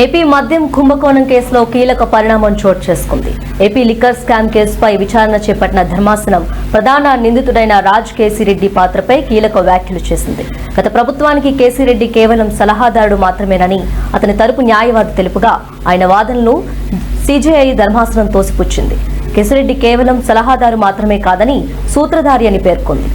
AP మద్యం కుంభకోణం కేసులో కీలక పరిణామం చోటు చేసుకుంది. ఏపీ లిక్కర్ స్కామ్ కేసుపై విచారణ చేపట్టిన ధర్మాసనం ప్రధాన నిందితుడైన రాజ్ కేసిరెడ్డి పాత్రపై కీలక వ్యాఖ్యలు చేసింది. గత ప్రభుత్వానికి కేసిరెడ్డి కేవలం సలహాదారుడు మాత్రమేనని అతని తరపు న్యాయవాది తెలుపుగా ఆయన వాదనలు సిజేఐ ధర్మాసనం తోసిపుచ్చింది. కేసిరెడ్డి కేవలం సలహాదారు మాత్రమే కాదని సూత్రధారి అని పేర్కొంది.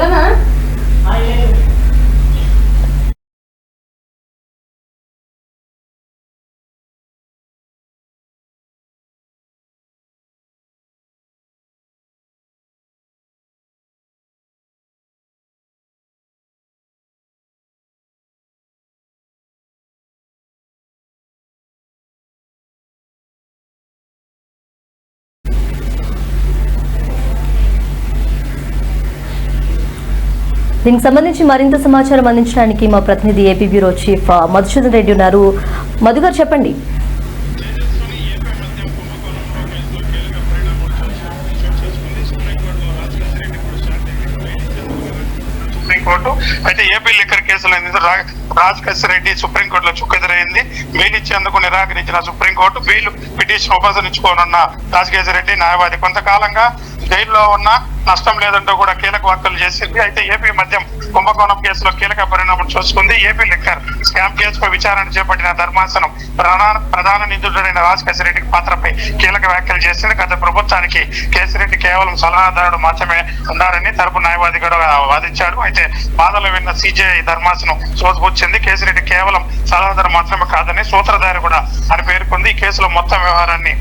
干嘛 దీనికి సంబంధించి మరింత సమాచారం అందించడానికి మా ప్రతినిధి AP bureau chief Madhusudan Reddy ఉన్నారు. మధుగారు చెప్పండి. సుప్రీంకోర్టు. అయితే ఏపీ లిక్కర్ కేసులో రాజ్ రా- రెడ్డి సుప్రీంకోర్టులో చుక్కెదురైంది. బెయిల్ ఇచ్చేందుకు నిరాకరించిన సుప్రీంకోర్టు బెయిల్ పిటిషన్ ఉపసరించుకోనున్న రాజకేశ్వర రెడ్డి న్యాయవాది. కొంతకాలంగా జైల్లో ఉన్న నష్టం లేదంటూ కూడా కీలక వ్యాఖ్యలు చేసింది. అయితే ఏపీ మద్యం కుంభకోణం కేసులో కీలక పరిణామం చూసుకుంది. ఏపీ లిక్కర్ స్కామ్ కేసుపై విచారణ చేపట్టిన ధర్మాసనం ప్రధాన ప్రధాన నిందితుడైన రాజ్ రెడ్డి పాత్రపై కీలక వ్యాఖ్యలు చేసింది. గత ప్రభుత్వానికి కేసిరెడ్డి కేవలం సలహాదారుడు మాత్రమే ఉన్నారని తరపు న్యాయవాది కూడా వాదించాడు. అయితే బాధలు విన్న సిజేఐ ధర్మాసనం సోదపుచ్చింది కేసిరెడ్డి కేవలం సలహాదారు మాత్రమే కాదని సూత్రధారి కూడా అని పేర్కొంది. ఈ కేసులో మొత్తం వ్యవహారాన్ని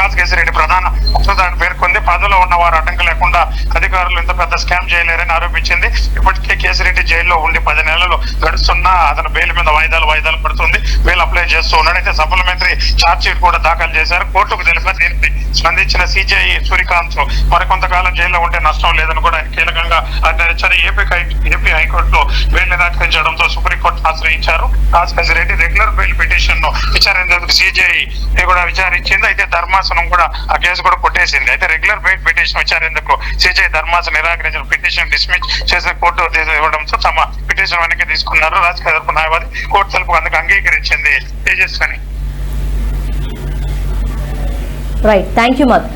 రాజకేశ్వరరెడ్డి ప్రధాన కుట్రదారుడు పేర్కొంది. పదవిలో ఉన్న వారు అడ్డంకి లేకుండా అధికారులు ఇంత పెద్ద స్కామ్ చేయలేరని ఆరోపించింది. ఇప్పటికే కేసిరెడ్డి జైల్లో ఉండి పది నెలలు గడుస్తున్నా అతను బెయిల్ మీద వాయిదాలు వాయిదాలు పడుతుంది. బెయిల్ అప్లై చేస్తూ ఉన్నాడైతే సప్లిమెంటరీ ఛార్జ్ షీట్ కూడా దాఖలు చేశారు. కోర్టుకు తెలిపిన దీనిపై స్పందించిన సిజేఐ సూర్యకాంత్ మరికొంతకాలం జైల్లో ఉంటే నష్టం లేదని కూడా ఆయన కీలకంగా నిర్ణయించారు ఏపీ ఏపీ హైకోర్టులో బెయిల్ నిరాకరించడంతో సుప్రీంకోర్టు ఆశ్రయించారు. రాజకేశ్వర రెడ్డి రెగ్యులర్ బెయిల్ పిటిషన్ను విచారించేందుకు సిజేఐ కూడా విచారించింది. అయితే ధర్మాసనం కూడా ఆ కేసు కూడా కొట్టేసింది. అయితే రెగ్యులర్ బెయిల్ పిటిషన్ విచారేందుకు సిజే ధర్మాసనం నిరాకరించిన పిటిషన్ డిస్మిస్ చేసిన కోర్టు ఇవ్వడంతో తమ పిటిషన్ వెనక్కి తీసుకున్నారు. రాజకీయ తరపు న్యాయవాది కోర్టు తరపు అందుకు అంగీకరించింది Tejaswini. Right thank you Madhu